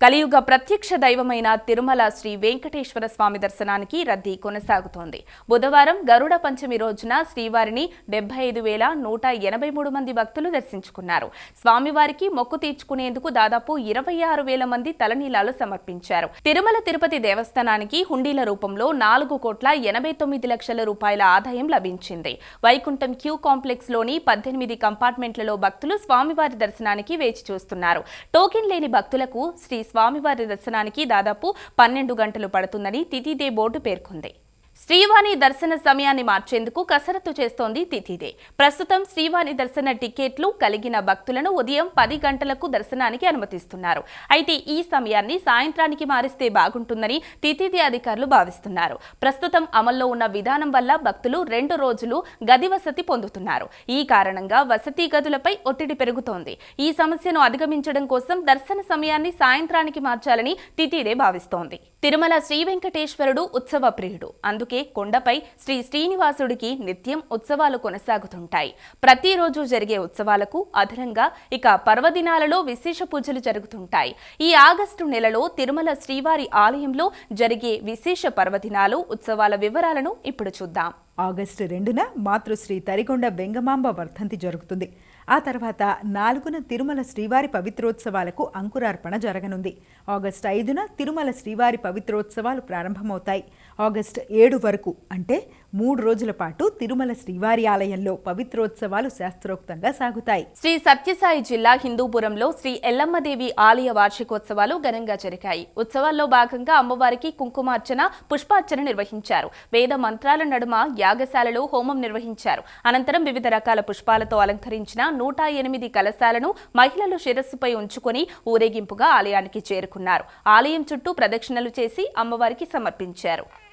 కలియుగ ప్రత్యక్ష దైవమైన తిరుమల శ్రీ వెంకటేశ్వర స్వామి దర్శనానికి రద్దీ కొనసాగుతోంది. బుధవారం గరుడ పంచమి రోజున శ్రీవారిని డెబ్బై ఐదు వేల నూట ఎనభై మూడు మంది భక్తులు దర్శించుకున్నారు. స్వామివారికి మొక్కు తీర్చుకునేందుకు దాదాపు ఇరవై ఆరు వేల మంది తలనీలాలు సమర్పించారు. తిరుమల తిరుపతి దేవస్థానానికి హుండీల రూపంలో నాలుగు కోట్ల ఎనభై తొమ్మిది లక్షల రూపాయల ఆదాయం లభించింది. వైకుంఠం క్యూ కాంప్లెక్స్లోని పద్దెనిమిది కంపార్ట్మెంట్లలో భక్తులు స్వామివారి దర్శనానికి వేచి చూస్తున్నారు. టోకెన్ లేని భక్తులకు శ్రీ స్వామివారి దర్శనానికి దాదాపు పన్నెండు గంటలు పడుతుందని తిథిదే బోర్డు పేర్కొంది. శ్రీవాణి దర్శన సమయాన్ని మార్చేందుకు కసరత్తు చేస్తోంది తిథిదే. ప్రస్తుతం శ్రీవాణి దర్శన టికెట్లు కలిగిన భక్తులను ఉదయం పది గంటలకు దర్శనానికి అనుమతిస్తున్నారు. అయితే ఈ సమయాన్ని సాయంత్రానికి మారిస్తే బాగుంటుందని తిథిదే అధికారులు భావిస్తున్నారు. ప్రస్తుతం అమల్లో ఉన్న విధానం వల్ల భక్తులు రెండు రోజులు గది వసతి పొందుతున్నారు. ఈ కారణంగా వసతి గదులపై ఒత్తిడి పెరుగుతోంది. ఈ సమస్యను అధిగమించడం కోసం దర్శన సమయాన్ని సాయంత్రానికి మార్చాలని తిథిదే భావిస్తోంది. తిరుమల శ్రీ వెంకటేశ్వరుడు ఉత్సవ ప్రియుడు. అందుకే కొండపై శ్రీ శ్రీనివాసుడికి నిత్యం ఉత్సవాలు కొనసాగుతుంటాయి. ప్రతిరోజు జరిగే ఉత్సవాలకు అదనంగా ఇక పర్వదినాలలో విశేష పూజలు జరుగుతుంటాయి. ఈ ఆగస్టు నెలలో తిరుమల శ్రీవారి ఆలయంలో జరిగే విశేష పర్వదినాలు ఉత్సవాల వివరాలను ఇప్పుడు చూద్దాం. ఆగస్టు రెండున మాతృశ్రీ తరికొండ బెంగమాంబ వర్ధంతి జరుగుతుంది. ఆ తర్వాత నాలుగున తిరుమల శ్రీవారి పవిత్రోత్సవాలకు అంకురార్పణ జరగనుంది. ఆగస్టు ఐదున తిరుమల శ్రీవారి పవిత్రోత్సవాలు ప్రారంభమవుతాయి. ఆగస్టు ఏడు వరకు అంటే మూడు రోజుల పాటు తిరుమల శ్రీవారి ఆలయంలో పవిత్రోత్సవాలు శాస్త్రోక్తంగా సాగుతాయి. శ్రీ సత్యసాయి జిల్లా హిందూపురంలో శ్రీ ఎల్లమ్మదేవి ఆలయ వార్షికోత్సవాలు ఘనంగా జరిగాయి. ఉత్సవాల్లో భాగంగా అమ్మవారికి కుంకుమార్చన పుష్పార్చన నిర్వహించారు. వేద మంత్రాల నడుమ యాగశాలలో హోమం నిర్వహించారు. అనంతరం వివిధ రకాల పుష్పాలతో అలంకరించిన నూట ఎనిమిది కలశాలను మహిళలు శిరస్సుపై ఉంచుకొని ఊరేగింపుగా ఆలయానికి చేరుకున్నారు. ఆలయం చుట్టూ ప్రదక్షిణలు చేసి అమ్మవారికి సమర్పించారు.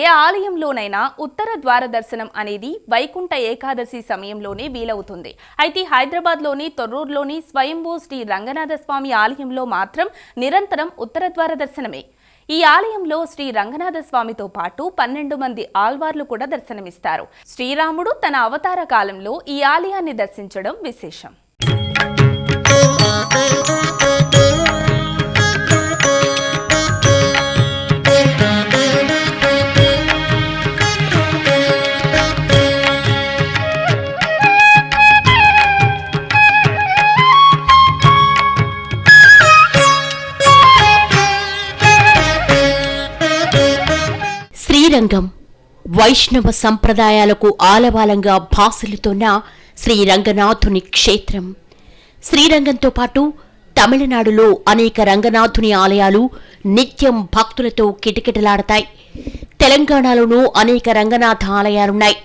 ఏ ఆలయంలోనైనా ఉత్తర ద్వార దర్శనం అనేది వైకుంఠ ఏకాదశి సమయంలోనే వీలవుతుంది. అయితే హైదరాబాద్లోని తొర్రూరులోని స్వయంభూ శ్రీ రంగనాథ స్వామి ఆలయంలో మాత్రం నిరంతరం ఉత్తర ద్వార దర్శనమే. ఈ ఆలయంలో శ్రీ రంగనాథ స్వామితో పాటు పన్నెండు మంది ఆల్వార్లు కూడా దర్శనమిస్తారు. శ్రీరాముడు తన అవతార కాలంలో ఈ ఆలయాన్ని దర్శించడం విశేషం. వైష్ణవ సంప్రదాయాలకు ఆలవాలంగా భాసిల్లుతోన్న శ్రీరంగనాథుని క్షేత్రం. శ్రీరంగంతో పాటు తమిళనాడులో అనేక రంగనాథుని ఆలయాలు నిత్యం భక్తులతో కిటకిటలాడతాయి. తెలంగాణలోనూ అనేక రంగనాథ ఆలయాలున్నాయి.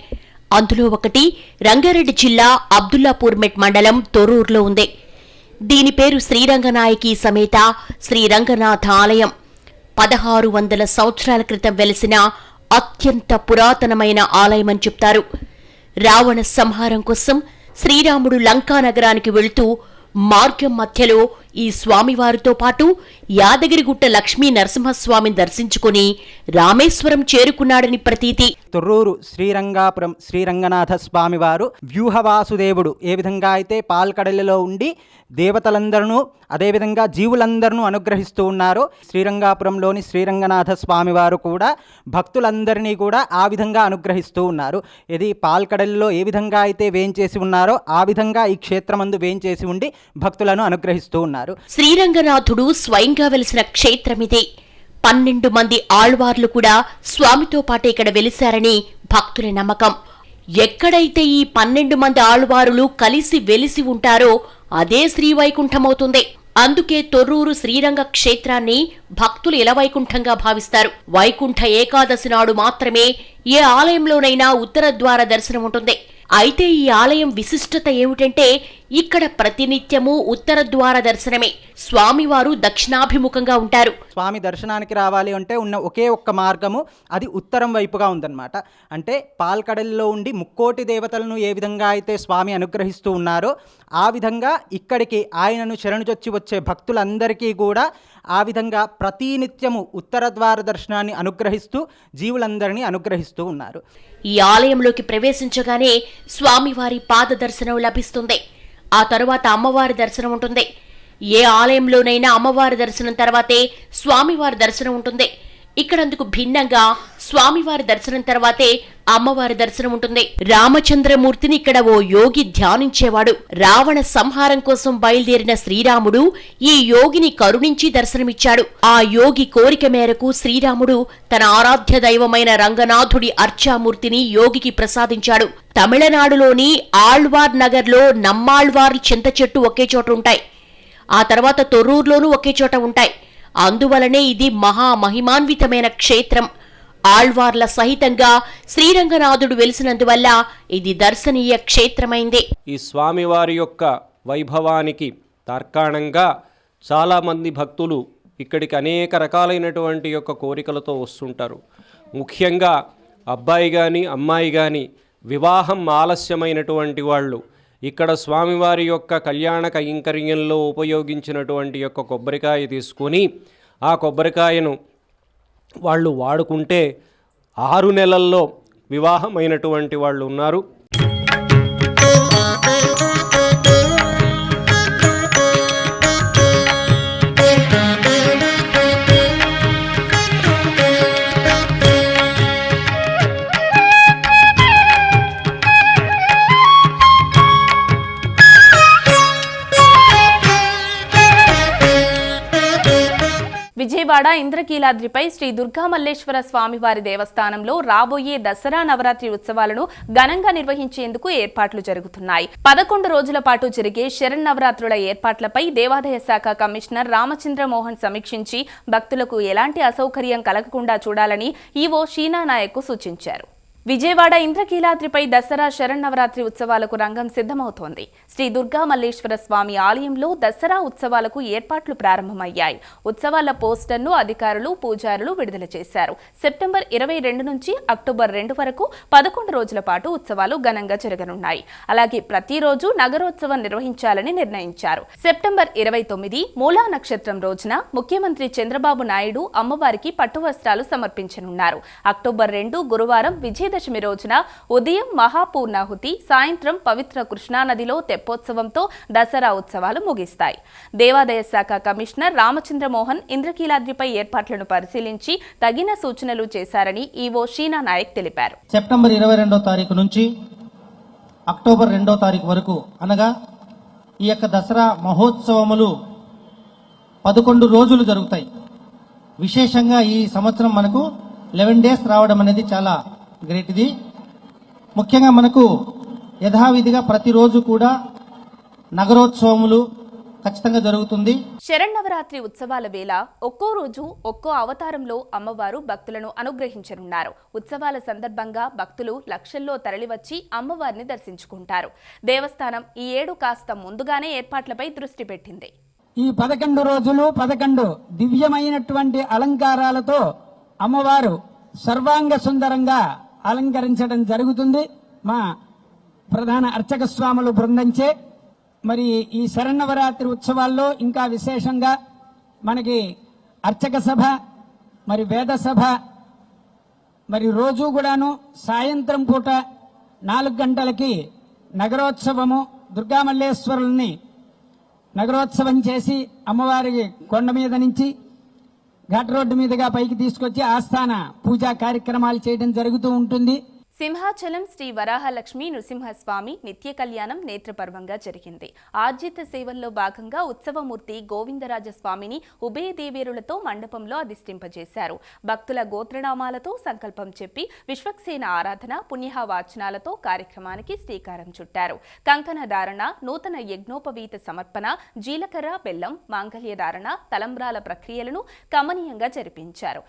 అందులో ఒకటి రంగారెడ్డి జిల్లా అబ్దుల్లాపూర్ మెట్ మండలం తొరూరులో ఉంది. దీని పేరు శ్రీరంగనాయకి సమేత శ్రీరంగనాథ ఆలయం. పదహారు వందల సంవత్సరాల క్రితం వెలిసిన అత్యంత పురాతనమైన ఆలయమని చెప్తారు. రావణ సంహారం కోసం శ్రీరాముడు లంకా నగరానికి వెళుతూ మార్గం మధ్యలో ఈ స్వామివారితో పాటు యాదగిరిగుట్ట లక్ష్మీ నరసింహస్వామిని దర్శించుకుని రామేశ్వరం చేరుకున్నాడని ప్రతీతి. తొర్రూరు శ్రీరంగాపురం శ్రీరంగనాథ స్వామివారు వ్యూహవాసుదేవుడు. ఏ విధంగా అయితే పాల్కడలిలో ఉండి దేవతలందరూ అదేవిధంగా జీవులందరూ అనుగ్రహిస్తూ ఉన్నారో శ్రీరంగాపురంలోని శ్రీరంగనాథ స్వామివారు కూడా భక్తులందరినీ కూడా ఆ విధంగా అనుగ్రహిస్తూ ఉన్నారు. ఇది పాల్కడలిలో ఏ విధంగా అయితే వేంచేసి ఉన్నారో ఆ విధంగా ఈ క్షేత్రమందు వేంచేసి ఉండి భక్తులను అనుగ్రహిస్తూ ఉన్నారు. శ్రీరంగనాథుడు స్వయంగా వెలిసిన క్షేత్రమిదే. పన్నెండు మంది ఆళ్వార్లు కూడా స్వామితో పాటు ఇక్కడ వెలిశారని భక్తుల నమ్మకం. ఎక్కడైతే ఈ పన్నెండు మంది ఆళ్వారులు కలిసి వెలిసి ఉంటారో అదే శ్రీవైకుంఠమవుతుంది. అందుకే తొర్రూరు శ్రీరంగ క్షేత్రాన్ని భక్తులు ఇలవైకుంఠంగా భావిస్తారు? వైకుంఠ ఏకాదశి నాడు మాత్రమే ఏ ఆలయంలోనైనా ఉత్తర ద్వార దర్శనం ఉంటుంది అయితే ఈ ఆలయం విశిష్టత ఏమిటంటే ఇక్కడ ప్రతినిత్యము ఉత్తర ద్వార దర్శనమే. స్వామివారు దక్షిణాభిముఖంగా ఉంటారు. స్వామి దర్శనానికి రావాలి అంటే ఉన్న ఒకే ఒక్క మార్గము అది ఉత్తరం వైపుగా ఉందన్నమాట. అంటే పాల్కడలిలో ఉండి ముక్కోటి దేవతలను ఏ విధంగా అయితే స్వామి అనుగ్రహిస్తూ ఉన్నారో ఆ విధంగా ఇక్కడికి ఆయనను శరణుజొచ్చి వచ్చే భక్తులందరికీ కూడా ఆ విధంగా ప్రతినిత్యము ఉత్తర ద్వార దర్శనాన్ని అనుగ్రహిస్తూ జీవులందరినీ అనుగ్రహిస్తూ ఉన్నారు. ఈ ఆలయంలోకి ప్రవేశించగానే స్వామివారి పాద దర్శనం లభిస్తుంది. ఆ తరువాత అమ్మవారి దర్శనం ఉంటుంది. ఏ ఆలయంలోనైనా అమ్మవారి దర్శనం తర్వాతే స్వామివారి దర్శనం ఉంటుంది. ఇక్కడందుకు భిన్నంగా స్వామివారి దర్శనం తర్వాతే అమ్మవారి దర్శనం ఉంటుంది. రామచంద్రమూర్తిని ఇక్కడ ఓ యోగి ధ్యానించేవాడు. రావణ సంహారం కోసం బయలుదేరిన శ్రీరాముడు ఈ యోగిని కరుణించి దర్శనమిచ్చాడు. ఆ యోగి కోరిక మేరకు శ్రీరాముడు తన ఆరాధ్య దైవమైన రంగనాథుడి అర్చామూర్తిని యోగికి ప్రసాదించాడు. తమిళనాడులోని ఆళ్వార్ నగర్లో నమ్మాళ్వార్ చింత చెట్టు ఒకే చోట ఉంటాయి. ఆ తర్వాత తొర్రూరులోనూ ఒకే చోట ఉంటాయి. అందువలనే ఇది మహా మహిమాన్వితమైన క్షేత్రం. ఆళ్వార్ల సహితంగా శ్రీరంగనాథుడు వెలిసినందువల్ల ఇది దర్శనీయ క్షేత్రమైంది. ఈ స్వామివారి యొక్క వైభవానికి తర్కాణంగా చాలామంది భక్తులు ఇక్కడికి అనేక రకాలైనటువంటి యొక్క కోరికలతో వస్తుంటారు. ముఖ్యంగా అబ్బాయి కానీ అమ్మాయి కానీ వివాహం ఆలస్యమైనటువంటి వాళ్ళు ఇక్కడ స్వామివారి యొక్క కళ్యాణ కైంకర్యంలో ఉపయోగించినటువంటి యొక్క కొబ్బరికాయ తీసుకొని ఆ కొబ్బరికాయను వాళ్ళు వాడుకుంటే ఆరు నెలల్లో వివాహమైనటువంటి వాళ్ళు ఉన్నారు. విజయవాడ ఇంద్రకీలాద్రిపై శ్రీ దుర్గామల్లేశ్వర స్వామివారి దేవస్థానంలో రాబోయే దసరా నవరాత్రి ఉత్సవాలను ఘనంగా నిర్వహించేందుకు ఏర్పాట్లు జరుగుతున్నాయి. పదకొండు రోజుల పాటు జరిగే శరన్నవరాత్రుల ఏర్పాట్లపై దేవాదాయ శాఖ కమిషనర్ రామచంద్ర మోహన్ సమీక్షించి భక్తులకు ఎలాంటి అసౌకర్యం కలగకుండా చూడాలని ఈవో షీనా నాయక్ సూచించారు. విజయవాడ ఇంద్రకీలాద్రిపై దసరా శరన్నవరాత్రి ఉత్సవాలకు రంగం సిద్ధమవుతోంది. శ్రీ దుర్గా మల్లేశ్వర స్వామి ఆలయంలో దసరా ఉత్సవాలకు ఏర్పాట్లు ప్రారంభమయ్యాయి. ఉత్సవాల పోస్టర్ను అధికారులు పూజారులు విడుదల చేశారు. సెప్టెంబర్ ఇరవై రెండు నుంచి అక్టోబర్ రెండు వరకు పదకొండు రోజుల పాటు ఉత్సవాలు ఘనంగా జరగనున్నాయి. అలాగే ప్రతిరోజు నగరోత్సవం నిర్వహించాలని నిర్ణయించారు. సెప్టెంబర్ ఇరవై తొమ్మిది మూలా నక్షత్రం రోజున ముఖ్యమంత్రి చంద్రబాబు నాయుడు అమ్మవారికి పట్టు వస్త్రాలు సమర్పించనున్నారు. అక్టోబర్ రెండు గురువారం విజయదశమి రోజున ఉదయం మహాపూర్ణాహుతి సాయంత్రం పవిత్ర కృష్ణానదిలో తెప్పోత్సవంతో దసరా ఉత్సవాలు ముగిస్తాయి. దేవాదాయ శాఖ కమిషనర్ రామచంద్రమోహన్ ఇంద్రకీలాద్రిపై ఏర్పాట్లను పరిశీలించి తగిన సూచనలు చేశారని ఈవో షీనా నాయక్ తెలిపారు. సెప్టెంబర్ ఇరవై రెండో తారీఖు నుంచి అక్టోబర్ రెండో తారీఖు వరకు అనగా ఈ యొక్క దసరా మహోత్సవములు పదకొండు రోజులు జరుగుతాయి. విశేషంగా ఈ సంవత్సరం మనకు లెవెన్ డేస్ రావడం అనేది చాలా గ్రేట్ ఇది ముఖ్యంగా మనకు యథావిధిగా ప్రతిరోజు కూడా నగరోత్సవములు ఖచ్చితంగా జరుగుతుంది. శరన్నవరాత్రి ఉత్సవాల వేళ ఒక్కో రోజు ఒక్కో అవతారంలో అమ్మవారు భక్తులను అనుగ్రహించనున్నారు. ఉత్సవాల సందర్భంగా భక్తులు లక్షల్లో తరలివచ్చి అమ్మవారిని దర్శించుకుంటారు. దేవస్థానం ఈ ఏడు కాస్త ముందుగానే ఏర్పాట్లపై దృష్టి పెట్టింది. ఈ పదకొండు రోజులు పదకొండు దివ్యమైనటువంటి అలంకారాలతో అమ్మవారు సర్వాంగ సుందరంగా అలంకరించడం జరుగుతుంది. మా ప్రధాన అర్చక స్వాములు బృందంచే. మరి ఈ శరణవరాత్రి ఉత్సవాల్లో ఇంకా విశేషంగా మనకి అర్చక సభ మరి వేద సభ మరి రోజు కూడాను సాయంత్రం పూట నాలుగు గంటలకి నగరోత్సవము దుర్గామల్లేశ్వరుల్ని నగరోత్సవం చేసి అమ్మవారికి కొండ మీద నుంచి ఘాట్ రోడ్డు మీదుగా పైకి తీసుకొచ్చి ఆస్థాన పూజా కార్యక్రమాలు చేయడం జరుగుతూ ఉంటుంది. సింహాచలం శ్రీ వరాహలక్ష్మి నృసింహస్వామి నిత్య కళ్యాణం నేత్రపర్వంగా జరిగింది. ఆర్జిత సేవల్లో భాగంగా ఉత్సవమూర్తి గోవిందరాజస్వామిని ఉభయ దేవేరులతో మండపంలో అధిష్ఠింపజేశారు. భక్తుల గోత్రనామాలతో సంకల్పం చెప్పి విశ్వక్సేన ఆరాధన పుణ్యహ వాచనాలతో కార్యక్రమానికి శ్రీకారం చుట్టారు. కంకణ ధారణ నూతన యజ్ఞోపవీత సమర్పణ జీలకర్ర బెల్లం మాంగళ్య ధారణ తలంబ్రాల ప్రక్రియలను కమనీయంగా జరిపించారు.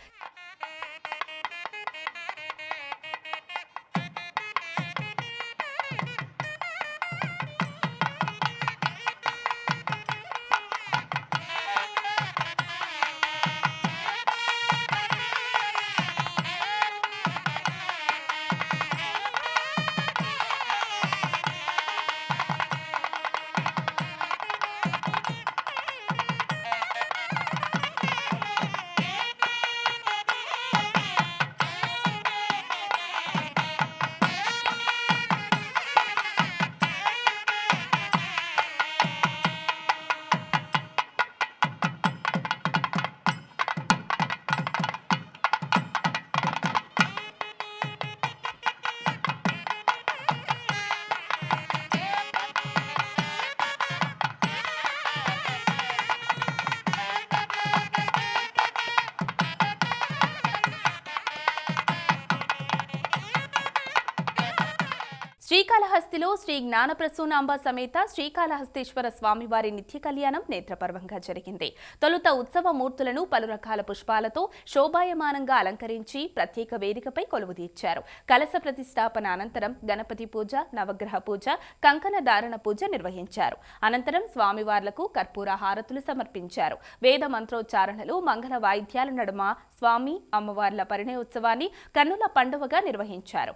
శ్రీకాళహస్తిలో శ్రీ జ్ఞానప్రసూనాంబ సమేత శ్రీకాళహస్తీశ్వర స్వామివారి నిత్య కళ్యాణం నేత్రపర్వంగా జరిగింది. తొలుత ఉత్సవ మూర్తులను పలు రకాల పుష్పాలతో శోభాయమానంగా అలంకరించి ప్రత్యేక వేదికపై కొలువుదీర్చారు కలశ ప్రతిష్టాపన అనంతరం గణపతి పూజ నవగ్రహ పూజ కంకణ ధారణ పూజ నిర్వహించారు. అనంతరం స్వామివార్లకు కర్పూర హారతులు సమర్పించారు. వేద మంత్రోచ్చారణలు మంగళ వాయిద్యాల నడుమ స్వామి అమ్మవార్ల పరిణయోత్సవాన్ని కన్నుల పండువగా నిర్వహించారు.